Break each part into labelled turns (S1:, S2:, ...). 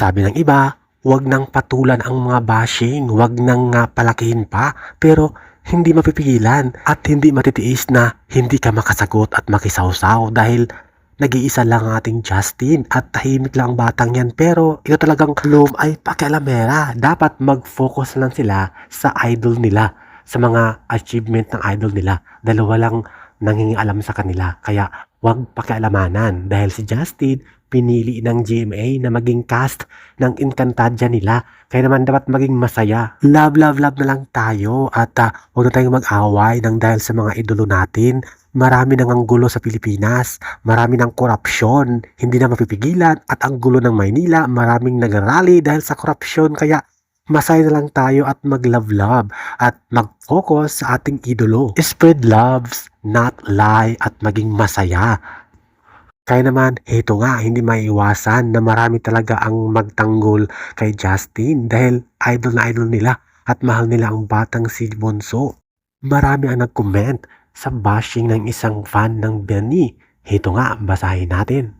S1: Sabi ng iba, wag nang patulan ang mga bashing, wag nang nga palakihin pa, pero hindi mapipigilan at hindi matitiis na hindi ka makasagot at makisawsaw dahil nag-iisa lang ang ating Justin at tahimik lang ang batang yan pero ito talagang Bloom ay pakialamera. Dapat mag-focus lang sila sa idol nila, sa mga achievement ng idol nila dahil walang nangingialam sa kanila. Kaya wag pakialamanan dahil si Justin pinili ng GMA na maging cast ng Encantadia nila. Kaya naman dapat maging masaya. Love, love, love na lang tayo at uh, huwag na tayong mag-away ng dahil sa mga idolo natin. Marami nang ang gulo sa Pilipinas, marami ng korupsyon, hindi na mapipigilan at ang gulo ng Maynila, maraming nagrally dahil sa korupsyon. Kaya masaya na lang tayo at mag-love-love at mag-focus sa ating idolo. Spread loves, not lie at maging masaya. Kaya naman, ito nga, hindi maiiwasan na marami talaga ang magtanggol kay Justin dahil idol na idol nila at mahal nila ang batang si Bonso. Marami ang nag-comment sa bashing ng isang fan ng Benny. Ito nga, basahin natin.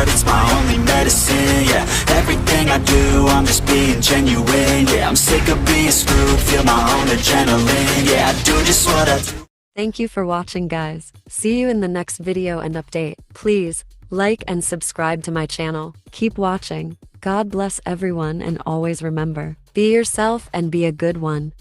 S2: art, it's my only medicine. Yeah, everything I do, I'm just being genuine. Yeah, I'm sick of being screwed, feel my own adrenaline. Yeah, I do just what I do.
S3: Thank you for watching guys. See you in the next video and update. Please, like and subscribe to my channel. Keep watching. God bless everyone and always remember, be yourself and be a good one.